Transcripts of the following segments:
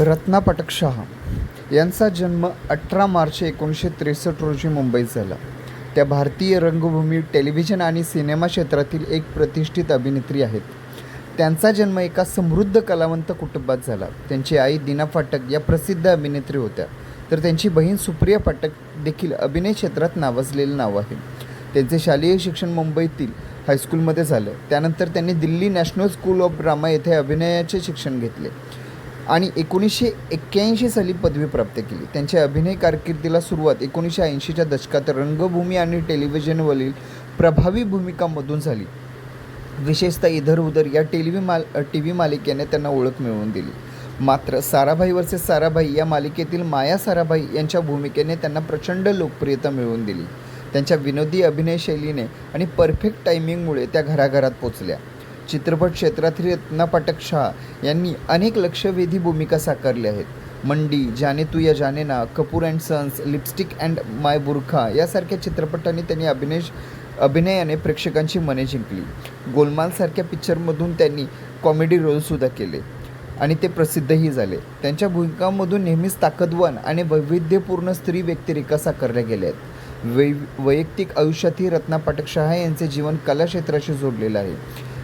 रत्ना पटक शहा यांचा जन्म अठरा मार्च एकोणीसशे त्रेसष्ट रोजी मुंबईत झाला. त्या भारतीय रंगभूमी टेलिव्हिजन आणि सिनेमा क्षेत्रातील एक प्रतिष्ठित अभिनेत्री आहेत. त्यांचा जन्म एका समृद्ध कलावंत कुटुंबात झाला. त्यांची आई दिना फाटक या प्रसिद्ध अभिनेत्री होत्या. तर त्यांची बहीण सुप्रिया फाटक देखील अभिनय क्षेत्रात नावाजलेलं नाव आहे. त्यांचे शालेय शिक्षण मुंबईतील हायस्कूलमध्ये झालं. त्यानंतर त्यांनी Delhi national school of drama येथे अभिनयाचे शिक्षण घेतले. आणि एकोणीसशे एक्क्याऐंशी साली पदवी प्राप्त केली. त्यांच्या अभिनय कारकिर्दीला सुरुवात एकोणीसशे ऐंशीच्या दशकात रंगभूमी आणि टेलिव्हिजनवरील प्रभावी भूमिकांमधून झाली. विशेषतः इधर उधर या टेलिव्ही माल टी व्ही मालिकेने त्यांना ओळख मिळवून दिली. मात्र साराभाई वर्सेस साराभाई या मालिकेतील माया साराभाई यांच्या भूमिकेने त्यांना प्रचंड लोकप्रियता मिळवून दिली. त्यांच्या विनोदी अभिनय शैलीने आणि परफेक्ट टायमिंगमुळे त्या घराघरात पोचल्या. चित्रपट क्षेत्रातील रत्ना पाठक शाह यांनी अनेक लक्षवेधी भूमिका साकारल्या आहेत. मंडी जाने Tu Ya Jaane Na Kapoor and sons lipstick and my burkha यासारख्या चित्रपटांनी त्यांनी अभिनय अभिनयाने प्रेक्षकांची मने जिंकली. गोलमालसारख्या पिक्चरमधून त्यांनी कॉमेडी रोलसुद्धा केले. आणि ते प्रसिद्धही झाले. त्यांच्या भूमिकांमधून नेहमीच ताकदवान आणि वैविध्यपूर्ण स्त्री व्यक्तिरेखा साकारल्या गेल्या आहेत. वै वैयक्तिक आयुष्यातही रत्ना पाठक शहा यांचे जीवन कला क्षेत्राशी जोडलेलं आहे.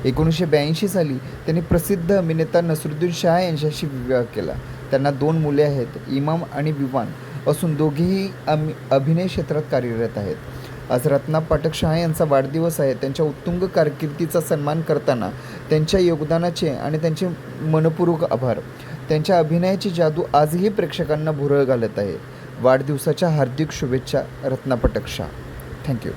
एकोणीसशे ब्याऐंशी साली त्यांनी प्रसिद्ध अभिनेता नसरुद्दीन शहा यांच्याशी विवाह केला. त्यांना दोन मुले आहेत इमाम आणि विवान. असून दोघेही अमि अभिनय क्षेत्रात कार्यरत आहेत. आज रत्ना पाठक शहा यांचा वाढदिवस आहे. त्यांच्या उत्तुंग कारकिर्दीचा सन्मान करताना त्यांच्या योगदानाचे आणि त्यांचे मनपूर्वक आभार. त्यांच्या अभिनयाची जादू आजही प्रेक्षकांना भुरळ घालत आहे. वाढदिवसाच्या हार्दिक शुभेच्छा रत्ना पाठक शहा. थँक्यू